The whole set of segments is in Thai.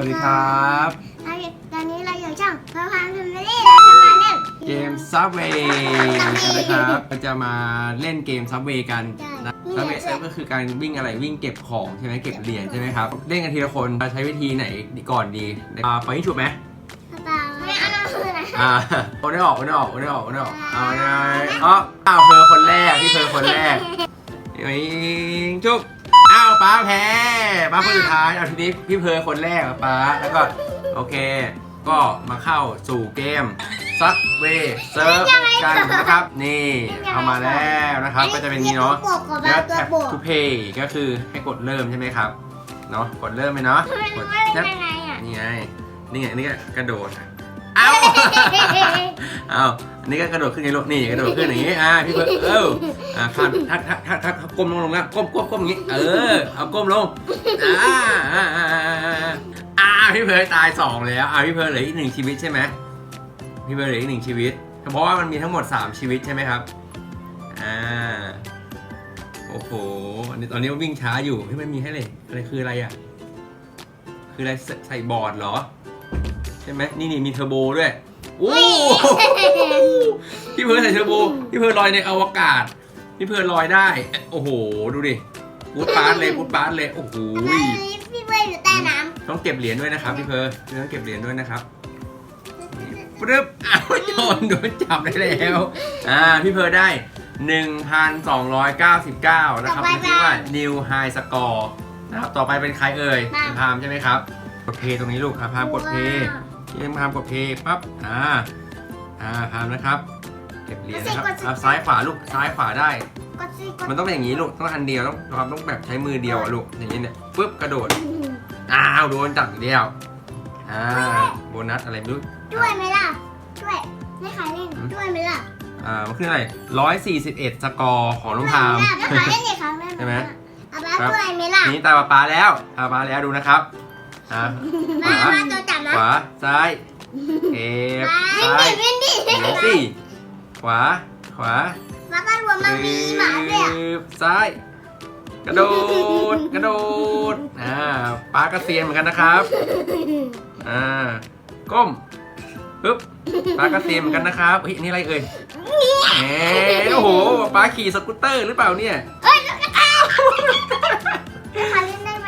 วัสดีครับเราอยู่ตอนนี้เราอยู่ช่องพระพามฟิมลี่เราจะมาเล่นเกม Subway ใช่ไหมครับเราจะมาเล่นเกม Subway กันนะ Subway ก็คือการวิ่งอะไรวิ่งเก็บของใช่ไหมเก็บเหรียญใช่ไหมครับเล่นกันทีละคนเราใช้วิธีไหนก่อนดีอ่าไปให้ฉุบไหมเปล่าไม่เอาน้ำมือนะอ่าโอนได้ออกโอนได้ออกโอนได้ออกโอนได้ออกเอาได้อ๋ออ้าวเพอคนแรกพี่เพอคนแรกยิงจุ๊บ อ้าวป้าแพ้ป้าคนสุดท้ายเอาทีนี้พี่เพอคนแรกอะป้าแล้วก็โอเค ก็มาเข้าสู่เกม Subway Surf กันนะครับ นี่เอามาแล้วนะครับ ก็จะเป็นนี้เนาะตัวโปกกับแล้วตัว tap โปก to pay ก็คือให้กดเริ่มใช่ไหมครับเนาะกดเริ่มไหมเนาะมันกดเป็น tap ยังไงอะนี่ไงนี่ไงนี่ก็กระโดด เอาเอาอันนี้ก็กระโดดขึ้นไงลูกนี่กระโดดขึ้นอย่างงี้ อ่าพี่เพิร์ลเอ้าอ่าข้ามถ้าถ้าถ้าถ้าถ้าก้มลงลงแล้วก้มก้มก้มอย่างงี้ เออ เอาก้มลง อ่าอ่าอ่าอ่าอ่าอ่าพี่เพิร์ลตายสองแล้ว อ่าพี่เพิร์ลเหลืออีกหนึ่งชีวิตใช่ไหมพี่เพิร์ลเหลืออีกหนึ่งชีวิต เพราะว่ามันมีทั้งหมดสามชีวิตใช่ไหมครับ อ่า โอ้โห อันนี้ตอนนี้วิ่งช้าอยู่ที่มันมีให้เลยอะไรคืออะไรอะ คืออะไรใส่บอร์ดเหรอ ช่ไหมนี่นี่มีเทอร์โบด้วยโอ้พี่เพิร์ลใส่เทอร์โบพี่เพิร์ลลอยในอวกาศพี่เพิร์ลลอยได้ โอ้โห ดูดิพูดปาร์ตเลยพูดปาร์ตเลยโอ้โหพี่เบิร์ดอยู่ใต้น้ต้องเก็บเหรียญด้วยนะครับพี่เพิร์ลพี่ต้องเก็บเหรียญด้วยนะครับปึ๊บอ้าวโดนโดนจับได้แล้วอ่าพี่เพิร์ลได้ 1,299 นะครับเรียกว่า new high score นะครับต่อไปเป็นใครเอ่ยเป็นพามใช่ไหมครับกดเพย์ตรงนี้ลูกอะำพามกดเพย์ พี่พามกดเพย์ปั๊บอ่าอ่าพามนะครับ เก็บเหรียญนะครับเอาซ้ายขวาลูกซ้ายขวาได้ กดซิกดมันต้องเป็นอย่างนี้ลูกต้องอันเดียวต้องเราต้องแบบใช้มือเดียวอะลูกอย่างนี้เนี่ยปึ๊บกระโดดอ้าวโดนจับอีกแล้วอ่าโบนัสอะไรไม่รู้ด้วยไหมล่ะด้วยไม่ขายเล่นด้วยไหมล่ะอ่ามันคืออะไรร้อยสี่สิบเอ็ดสกอร์ของน้องพามไม่ขายเล่นอีกครั้งได้ใช่ไหมเอาบ้าด้วยไหมล่ะนี่ตาปลาปลาแล้วตาปลาแล้วดูนะครับ อ่าขมา วามาตัวจับนะขวา ซ้ายเก็บไม่ซ้ายดิไม่ดิเดี๋ยวสิขวา ขวามาตารวมมันมีหมาด้วยอะปึ๊บซ้าย กระโดด กระโดด อ่าปลากระเซียนเหมือนกันนะครับ อ่า ก้มปึ๊บปลากระเซียนเหมือนกันนะครับเฮ้ยอันนี่อะไรเอ่ยแหมโอ้โหปลาขี่สกูตเตอร์หรือเปล่าเนี่ยเอ้ยอ้าวขายเล่นได้ไหม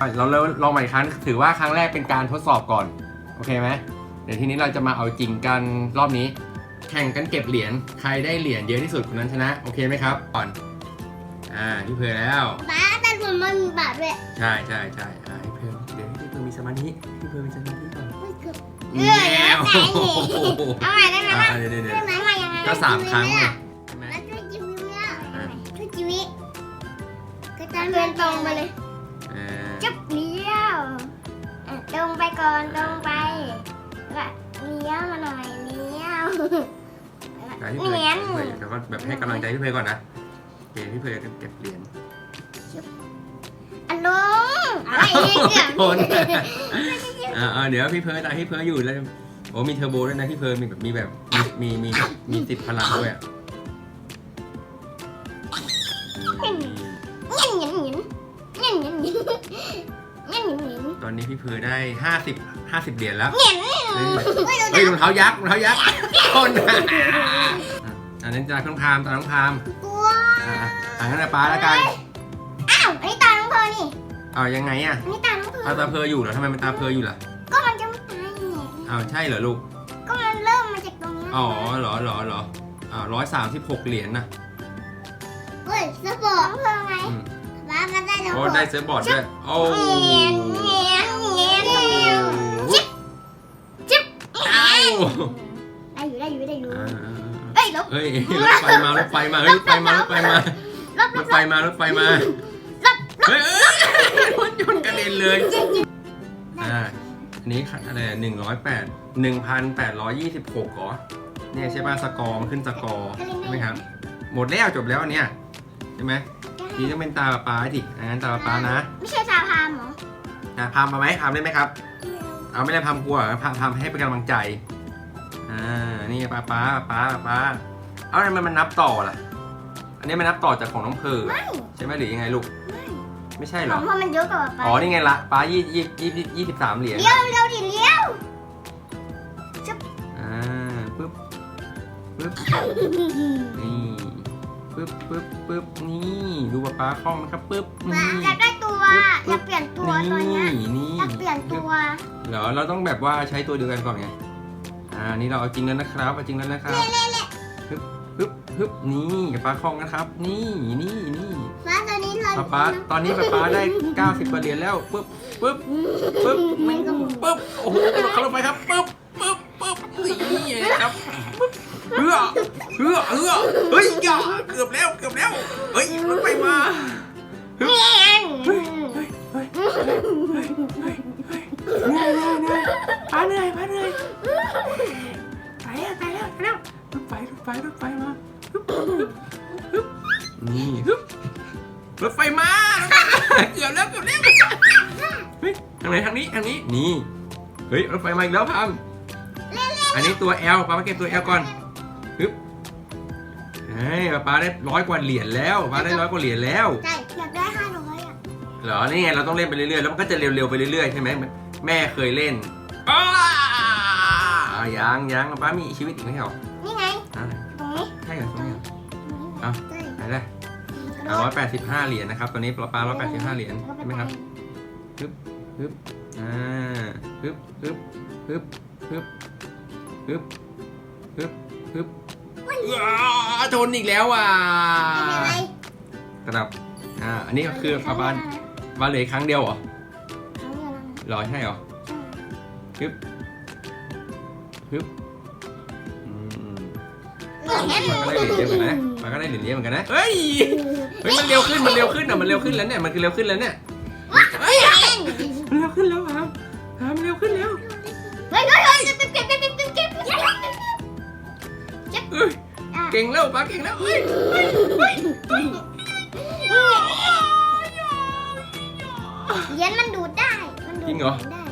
ได้เราเราลองใหม่อีกครั้งถือว่าครั้งแรกเป็นการทดสอบก่อน โอเคไหมเดี๋ยวทีนี้เราจะมาเอาจริงกันรอบนี้ แข่งกันเก็บเหรียญใครได้เหรียญเยอะที่สุดคนนั้นชนะ โอเคไหมครับก่อนอ่าพี่เพลแล้วป้าตารวมมันมีบาทด้วยใช่ใช่ใช่อ่าพี่เพลเดี๋ยวพี่เพลมีสมาธิพี่เพลมีสมาธิก่อนไม่เกือบแง่โอ้โหเอาใหม่ได้ไหมอ่าล่ะเดี๋ยวเดี๋ยวเดี๋ยวได้ไหมใหม่ยังไงก็สามครั้งไงใช่ไหม แล้วช่วยชีวิตเนี่ยอ่าช่วยชีวิตก็จะเดินตรงไปเลยอ่า จุ๊บเลี้ยวอะตรงไปก่อนตรงไปแล้วก็เลี้ยวมาหน่อยเลี้ยวไหนพี่เพลเนียนพี่เพลเดี๋ยวก็แบบให้กำลังใจพี่เพลก่อนนะโอเคพี่เพลเก็บเหรียญอันลงอะไรเนี่ยเกือบโดนอ่าอ่าเดี๋ยวพี่เพิร์ดอะพี่เพิร์ดอยู่แล้วโอ้มีเทอร์โบด้วยนะพี่เพิร์ดมีแบบมีแบบมีมีมีมีติดพลังด้วยอะ งี้ยเงี้ยเงี้ยเงี้ยเงี้ยตอนนี้พี่เพิร์ดได้ห้าสิบห้าสิบเหรียญแล้วเงี้ยเฮ้ยเฮ้ยเฮ้ยรองเท้ายักษ์รองเท้ายักษ์คนอะอันนั้นจะต้องพามตาต้องพามกลัวอ่าอ่างั้นนะป้าแล้วกันอ้าวอันนี้ตาน้องเพอนี่เอายังไงอะอันนี้ตาน้องเพอเอาตาเพลอยู่เหรอทำไมมันตาเพลอยู่ล่ะก็มันจะไม่ตายไงอ้าวใช่เหรอลูกก็มันเริ่มมาจากตรงนี้อ๋อเหรอเหรอเหรออ่าร้อยสามสิบหกเหรียญนะเฮ้ยสปอร์ตเพิ่มไงอื มบ้ามันได้น้องโอ้เพอได้เซิร์ฟบอร์ดด้วยโอ้เงี้ยเงี้ยเงี้ยเงี้ยจิ๊บจิ๊บอ้าวได้อยู่ได้อยู่ได้อยู่อ่าเอ้ยลบเฮ้ยรถไฟมารถไฟมาเฮ้ยรถไฟมารถไฟมาลบลรบถไฟมารถไฟมาเฮ้ยเอ้ยรถยนต์กระเด็นเลยอ่าอันนี้อะไรหนึ่งร้อยแปดหนึ่งพันแปดร้อยยี่สิบหกเหรอเนี่ยใช่ป่ะสกอร์มันขึ้นสกอร์ใช่ไหมครับ หมดแล้วจบแล้วอันเนี่ยใช่ไหม ทีต้องเป็นตาปลาดิอ่างั้นตาปลานะไม่ใช่ซาพามเหรออะพามมาไหมพามได้ไหมครับ เอาไม่ได้พามกลัวเหรอพามพามให้เป็นกำลังใจ อ่า นี่ปลาปลาปลาปลาเอาทำไมมันนับต่อล่ะ อันนี้มันนับต่อจากของน้องเพอไม่ใช่ไหมหรือยังไงลูก ไม่ไม่ใช่ขเหรอองพ่อมันเยอะกว่าป๊าอ๋อ นี่ไงละป้ายี่ยี่ยี่ยี่สิบสามเหรียญ เลี้ยวเลี้ยวดิเลี้ยวอ่า ปึ๊บ ปึ๊บ นี่ ปึ๊บปึ๊บปึ๊บนี่ดูป้าป้าคล่องนะครับปึ๊บป๊านี่อยากได้ตัวอยากเปลี่ยนตัวตัวเนี้ยนี่นี่อยากเปลี่ยนตัวเหรอเราต้องแบบว่าใช้ตัวเดียวกันก่อนไงอ่านี่เราเอาจริงแล้วนะครับเอาจริงแล้วนะครับปึ๊บปึ๊บปึ๊บนี่กับป้าคล่องนะครับ นี่นี่นี่ฟ้าตัวนี้เลยป้าป้าตอนนี้ป้าป้าได้90กว่าเหรียญแล้วปึ๊บปึ๊บปึ๊บปึ๊บปึ๊บโอ้โหกระโดดเข้าลงไปครับปึ๊บปึ๊บปึ๊บนี่นะครับปึ๊บเฮือ เฮือเฮือเฮ้ยอย่าเกือบแล้วเกือบแล้ว เฮ้ยรถไฟมาเงี้ยเฮ้ยเฮ้ยเฮ้ยเฮ้ยเฮ้ยเหนื่อยเหนื่อยเหนื่อยป้าเหนื่อยป้าเหนื่อยไปแล้วไปแล้วไปแล้วรถไฟรถไฟรถไฟมาฮึบฮึบนี่ฮึบรถไฟมาเกือบแล้วเกือบแล้วเฮ้ยทางไหนทางนี้ทางนี้นี่เฮ้ยรถไฟมาอีกแล้วพังอันนี้ตัว L ป้ามาเก็บตัว L ก่อนฮึบ ฮ้ยป้าได้ร้อยกว่าเหรียญแล้วป้าได้ร้อยกว่าเหรียญแล้วใช่อยากได้ห้าร้อยอะเหรอนี่ไงเราต้องเล่นไปเรื่อยๆแล้วมันก็จะเร็วๆไปเรื่อยๆใช่ไหมแม่เคยเล่นอ้าอะยังยังป้ามีชีวิตอีกไม่ใช่เหรอนี่ไงอะตรงนี้ใช่เหรอตรงนี้เหรออะไหนเลยร้อยแปดสิบห้าเหรียญนะครับตอนนี้ป้าร้อยแปดสิบห้าเหรียญใช่ไหมครับฮึบฮึบอ่าฮึบฮึบฮึบฮึบฮึบฮึบฮึบ อ้าชนอีกแล้วอะไม่เป็นไรกระดับ อ่า อันนี้ก็คือป้าบ้านบ้านเหลืออกครั้งเดียวเหรอครั้งเดียวนะเหรอใช่เหรอฮึบฮึบอืมใช่มันก็ได้เหรียญเยอะเหมือนกันนะ มันก็ได้เหรียญเยอะเหมือนกันนะ เฮ้ย เฮ้ย มันเร็วขึ้น มันเร็วขึ้นอะ มันเร็วขึ้นแล้วเนี่ย มันคือเร็วขึ้นแล้วเนี่ยเฮ้ยมันเร็วขึ้นแล้วครับครับมันเร็วขึ้นแล้ว เฮ้ยเฮ้ย เก่งแล้วป้าเก่งแล้วเฮ้ยเฮ้ยเฮ้ยเฮ้ยเหรียญมันดูดได้ มันดูดจริงเหรอได้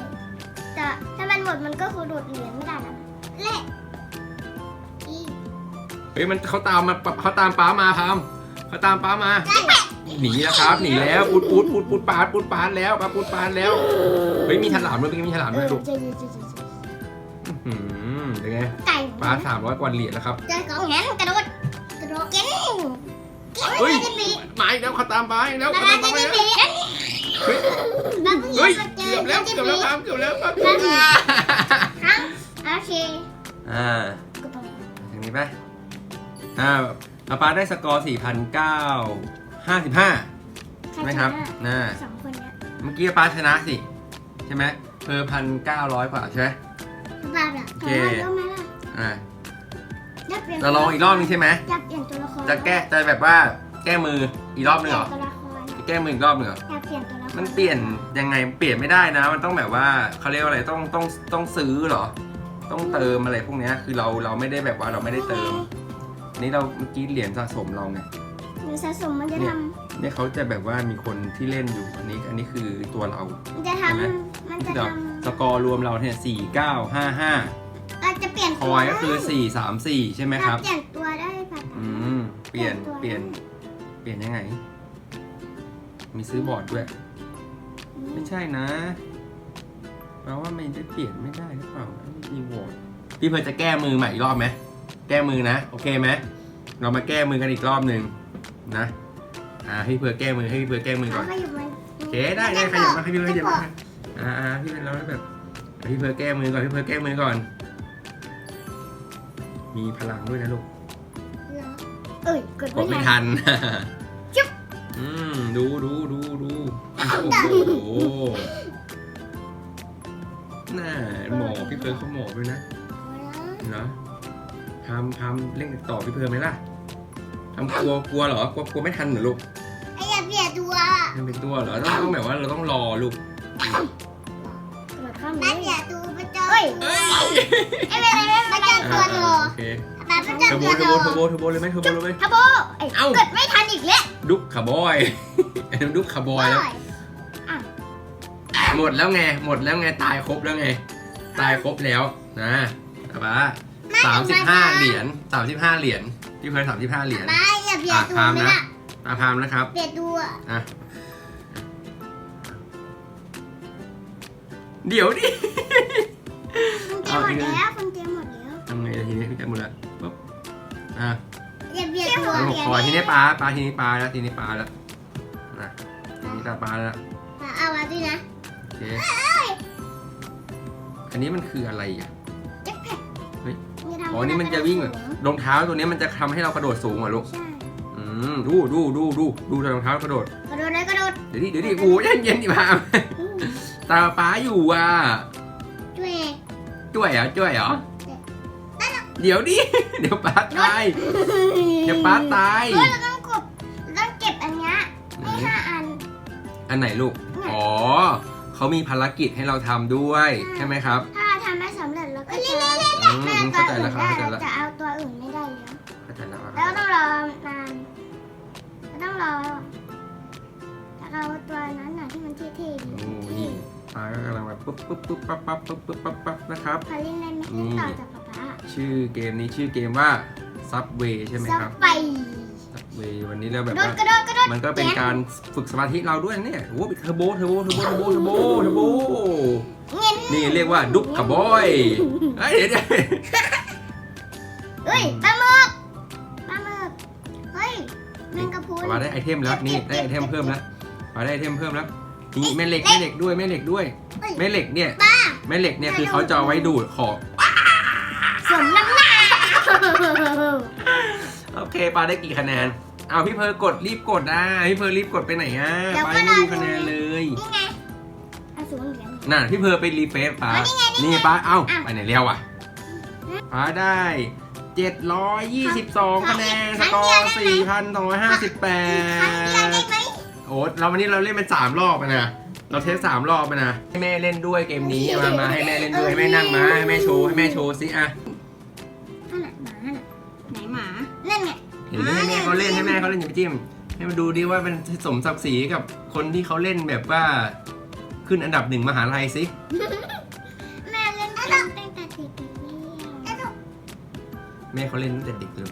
แต่ถ้ามันหมดมันก็คือดูดเหรียญไม่ได้นะเละอีเฮ้ยมันเขาตามมาเขาตามป้ามาพามเขาตามป้ามาใช่หนีแล้วครับหนีแล้วปูดปูดปูดปูดปาดปูดปาดแล้วป้าปูดปาดแล้วเฮ้ยมีฉลามด้วยเป็นไงมีฉลามเอด้วยอลูกใช่ใช่ใช่ใช่อืมเป็นไงไก่ ปลาสามร้อยกว่าเหรียญแล้วครับเจอของงั้นกระโดดกระโดดเก่งเฮ้ยจะมีมาอีกแล้วเขาตามไปแล้วมาเขาตามจะไปมีแล้วเหรียญเฮ้ยมาเพิ่งเฮ้ยมาเจเกืออบแล้วเกือบแล้วครับเกือบแล้วครับครั้งโอเคอ่าก็ต้องทางนี้ไปอ่าปลาปลาได้สกอร์4,955ใช่ไหมครับน่าสองคนเนี้ยเมื่อกี้ปลาชนะสิ ใช่ไหมเพอพันเก้าร้อยกว่าใช่ไหมบ้าแบบโอเค เริ่มไหมล่ะอ่าจะเปลี่ยนเราลองอีกรอบนึงใช่ไหมจะเปลี่ยนตัวละครจะแก้จะแบบว่าแก้มืออีกรอบนึงเหรอเปลี่ยนตัวละครจะแก้มืออีกรอบนึงเหรออยากเปลี่ยนตัวละครมันเปลี่ยนยังไงเปลี่ยนไม่ได้นะ มันต้องแบบว่าเขาเรียกว่าอะไรต้องต้องต้องซื้อเหรอ ต้องเติมอะไรพวกเนี้ยคือเราเราไม่ได้แบบว่าเราไม่ได้เติมอันนี่เราเมื่อกี้เหรียญสะสมเราไงหรือสะสมมันจะเนี่ยทเนี่ยเขาจะแบบว่ามีคนที่เล่นอยู่อันนี้อันนี้คือตัวเราำมันจะทเห็นไหมำมันที่จะเราทสกอร์รวมเราเนี่ยสี่เก้าห้าห้าำ เราจะเปลี่ยนคตัวอยก็คือ ได้สี่สามสี่ใช่ไหมครับเปลี่ยนตัวได้ผัดอืม เปลี่ยน เปลี่ยน เปลี่ยนยังไง มีซื้อบอร์ดด้วย ไม่ใช่นะแปลว่ามันจะเปลี่ยนไม่ได้หรือเปล่ารีวอร์ดพี่เพิร์ลจะแก้มือใหม่อีกรอบไหม แก้มือนะ โอเคไหม เรามาแก้มือกันอีกรอบหนึ่งนะ อ่าให้พี่เพิร์ลแก้มือให้พี่เพิร์ลแก้มือก่อนเขาอยู่มันโอเคได้ได้ขยับมาให้พี่เพิร์ลขยับมาอ่าอ่าพี่เพิร์ลเราแบบอะพี่เพิร์ลแก้มือก่อน พี่เพิร์ลแก้มือก่อน มีพลังด้วยนะลูกเหรอเอ้ยกดกดไม่ไม่ทันทันจุ๊บอืมดูดูดูดูโอ้โหน่าหมอพี่เพิร์ลเขาหมอด้วยนะ เนาะทำทำเล่นต่อพี่เพิ่มไหมล่ะทำกลัวกลัวเหรอกลัวกลัวไม่ทันเหรอลูกไอ้อย่าเปลี่ยนตัวมันเป็นตัวเหรอต้องต้องแบบว่าเราต้องรอลูกก ยเอ้ยไอ้เป็นไรไม่เป็นไรตัวโลโอเคแต่เป็นเจอเทอร์โบตัวเทอโลร์โบเทอร์โบเทอร์โบเลยไหมเทอร์โบเลยไหม ทับโบไอ้เอ้ากดไม่ทันอีกแล้วดุ๊กคาร์บอยดุ๊กคาบอยแล้ว หมดแล้วไง หมดแล้วไง ตายครบแล้วไง ตายครบแล้วนะแต่ว่าสามสิบห้าเหรียญสามสิบห้าเหรียญ พี่เพิ่มสามสิบห้าเหรียญไม่อย่าเปลี่ยนตัวไม่ละอาพามนะครับเปลี่ยนตัวอะ เดี๋ยวดิ คุณเจหมดแล้วคุณเจหมดแล้วทำไงทีนี้พี่แกหมดแล้วปุ๊บอะอย่าเบียดตัวแล้วผมคอยทีนี้ปลาปลาทีนี้ปลาแล้วทีนี้ปลาแล้วนะทีนี้ตาปลาแล้วเอามาด้วยนะโอเคอันนี้มันคืออะไรอะแจ็คแพ็คเฮ้ยนี่อ๋อนี่มันจะวิ่งแบบรองเท้าตัวนี้มันจะทำให้เรากระโดดสูงเหรอลูกใช่อืมดูดูดูดูดูรองเท้ากระโดดกระโดดเลยกระโดดเดี๋ยวดิเดี๋ยวดิโอ้ยเย็นเย็นดิพามตาป้าอยู่อะ ช่วยเหรอช่วยเหรอ เดี๋ยวดิ เดี๋ยวป้าตาย เดี๋ยวป้าตาย เฮ้ยเราต้องกดเราต้องเก็บอันเนี้ยให้ห้าอัน อันไหนลูก อ๋อ เขามีภารกิจให้เราทำด้วย ใช่ไหมครับ ถ้าเราทำไม่สำเร็จเราก็จะ อืมแม่เข้าตัวใจอื่แล้วนครับได้เข้าใจ ปุ๊บปุ๊บปุ๊บปั๊บปั๊บปุ๊บปุ๊บปั๊บปั๊บนะครับ พอเล่นได้ไหมนี่ ต่อจากป๊าป๊าชื่อเกมนี้ชื่อเกมว่า Subway ใช่ไหมครับ ไป Subway วันนี้เราแบบโดดว่ากระโดดกระโดดมันก็เป็นการฝึกสมาธิเราด้วยนะเนี่ยโอ้โหเทอร์โบเทอร์โบเทอร์โบเทอร์โบเทอร์โบเทอร์โบเงี้ยนี่เรียกว่าดุกกระบอยเฮ้ยเดี๋ยวเดี๋ยวเฮ้ยปลาหมึกปลาหมึกเฮ้ยแมงกะพรุน มาได้ไอเทมแล้วนี่ได้ไอเทมเพิ่มแล้วมาได้ไอเทมเพิ่มแล้วนี่แม่เหล็กแม่เหล็กด้วยแม่เหล็กด้วย แม่เหล็กเนี่ยป้าแม่เหล็กเนี่ยคือเขาจะเอาไว้ดูดของสมน้ำหน้าโอเคปาได้กี่คะแนนเอาพี่เพร์ลกดรีบกดนะพี่เพร์ลรีบกดไปไหนอะปายังไม่ดูคะแนนเลยนี่ไงเอาสูงเหรียญน่ะพี่เพร์ลไปรีเฟซป้าอ๋อนี่ไงนี่ไงนี่ป้าเอ้าอ้าวไปไหนเร็วอะป้าได้722 คะแนน สกอร์4,258ครั้งเดียวได้ไหมโอ้เราวันนี้เราเล่นเป็นสามรอบอะนะ เราเทสสามรอบอะนะให้แม่เล่นด้วยเกมนี้เอามามาให้แม่เล่นด้วยให้แม่นั่งมาให้แม่โชว์ให้แม่โชว์สิอะนั่นน่ะหมาน่ะไหนหมานั่นไงเห็นไหมให้แม่เขาเล่นให้แม่เขาเล่นอย่าไปจิ้มให้มาดูดิว่าเป็นสมศักดิ์ศรีกับคนที่เขาเล่นแบบว่าขึ้นอันดับหนึ่งมหาลัยสิแม่เล่นเกมตั้งแต่เด็กๆแล้วแม่เขาเล่นตั้งแต่เด็กเลย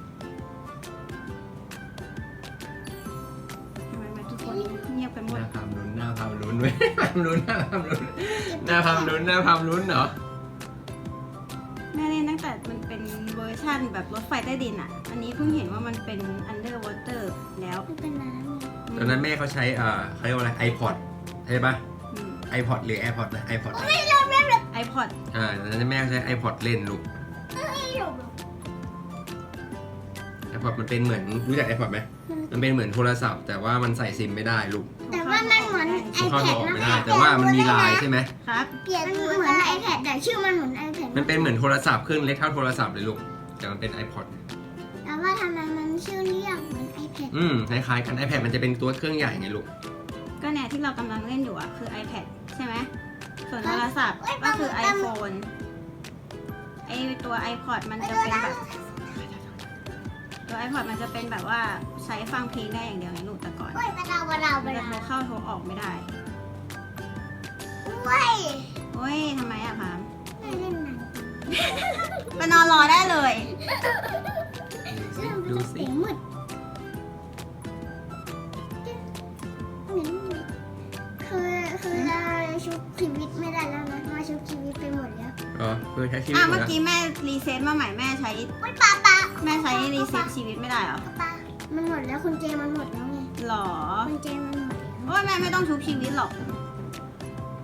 ลุ้นเว้ยพามลุ้นหน้าพามลุ้นหน้าพามลุ้นหน้าพามลุ้นเหรอแม่เล่นตั้งแต่มันเป็นเวอร์ชั่นแบบรถไฟใต้ดินอะ อันนี้เพิ่งเห็นว่ามันเป็น underwater แล้วมันเป็นน้ำไงตอนนั้นแม่เขาใช้อ่าเขาเรียกว่าอะไร iPod ใช่ปะอืม iPod หรือ AirPod นะ iPod อะ iPod อ่าตอนนั้นแม่เขาใช้ iPod เล่นลูก iPod มันเป็นเหมือนรู้จัก iPod ไหมมันเป็นเหมือนโทรศัพท์ แต่ว่ามันใส่ซิมไม่ได้ลูก แต่ ว่ามันเหมือนไอมันเข้าแพโทรดออกนะไม่ได้ แต่ว่ามันมีลายใช่ไหมครับ เปลี่ยนมันเหมือนไอแพดแต่ชื่อมันเหมือนไอแพดมันเป็นเหมือนโทรศัพท์เครื่องเล็กเท่าโทรศัพท์เลยลูกแต่มันเป็น iPod แต่ว่าทำไมมันชื่อเรียกเหมือนไอแพดอืมคล้ายๆกัน iPad มันจะเป็นตัวเครื่องใหญ่ไงลูก ก็เนี่ยที่เรากำลังเล่นอยู่อะคือ iPad ใช่ไหมส่วนโทรศัพท์ก็คือ iPhone ไอตัว iPod มันจะเป็นแบบ ตัว iPod มันจะเป็นแบบว่าใช้ฟังเพลงได้อย่างเดียวไงลูกแต่ก่ อนโอ้ยปลาดาวปลาดาวปมัลานจะดาวโทรเข้าโทรออกไม่ได้โอ้ยโอ้ยทำไมอะพามแม่เล่นหนังไปนอนรอได้เลยดูสิเสียงมืดคือคือเราชุบชีวิตไม่ได้แล้วนะมาชุบชีวิตไปหมดแล้วอ๋อเพื่อใช้ชีวิตอะหมเมื่ดอแล้วกี้แม่รีเซ็ตมาใหม่แม่ใช้โอ้ยปลาปลาแม่ใช้รีเซ็ตชีวิตไม่ได้เหรอ ปลามันหมดแล้วคุณเจมันหมดแล้วไง หรอคุณเจมันหมดแล้วโอ้ยแม่ไม่ต้องชุบชีวิตหรอก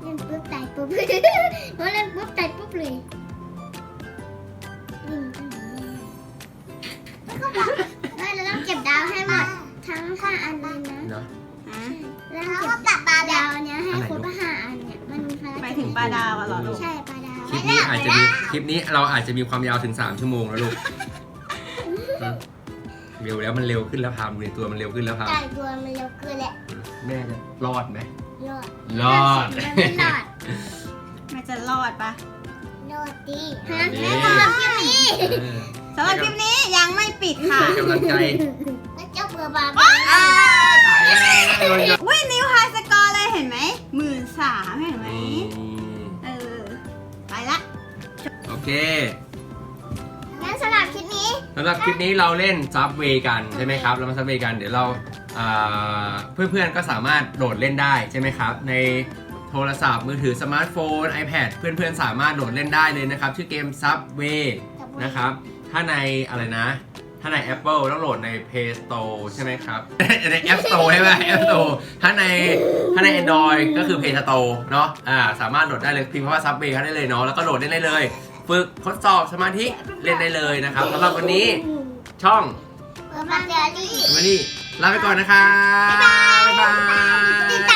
เล่นปุ๊บตายปุ๊บเพราะเล่นปุ๊บตายปุ๊บเลยยิงกันแล้วก็บอกว่าเราต้องเก็บดาวให้หมดทั้งห้าอันเลยนะเนาะฮะแล้วเก็บปลาดาวเนี้ยให้ครบห้าอันเนี่ยมันมีภารกิจหมายถึงปลาดาวอะเหรอลูก ใช่ปลาดาว คลิปนี้อาจจะมีคลิปนี้เราอาจจะมีความยาวถึง 3 ชั่วโมงแล้วลูกอืม เร็วแล้วมันเร็วขึ้นแล้วพามเลยตัวมันเร็วขึ้นแล้วพามจ่ายตัวมันเร็วเกินแหละแม่จะรอดไหมรอดรอดมันไม่รอดแม่จะรอดปะรอดดีรอฮะดดีแม่ทำคลิปนี้เออสำหรับคลิปนี้ยังไม่ปิดค่ะให้กำลังใจแล้วเจ้าเบื่อปลาอ้าตายแล้วโดนยกอุ้ยนิวไฮสกอร์เลยเห็นไหมหมื่นสามเห็นไหมนี่เออไปละโอเคงั้น สำหรับคลิปนี้ สำหรับคลิปนี้เราเล่นซับเวกันใช่ไหมครับเรามาซับเวกันเดี๋ยวเราอ่าเพื่อนๆก็สามารถโหลดเล่นได้ใช่ไหมครับ ในโทโทรศัพท์มือถือสมาร์ทโฟน iPad เพื่อนๆสามารถโหลดเล่นได้เลยนะครับ ชื่อเกม Subway นะครับ ถ้าในอะไรนะ ถ้าใน Apple ต้องโหลดใน Play Store ใช่ไหมครับ ใน App Store ใช่ไหม App Store ถ้าในถ้าใน Android ก็คือ Play Store เนาะอ่าสามารถโหลดได้เลยพิมพ์คำว่า Subway เข้าได้เลยเนาะแล้วก็โหลดเล่นได้เลย ฝึกทดสอบสมาธิเล่นได้เลยนะครับสำหรับวันนี้ช่องเปิดมาเจอรี่วันนี้ลาไปก่อนนะครับ บ๊ายบาย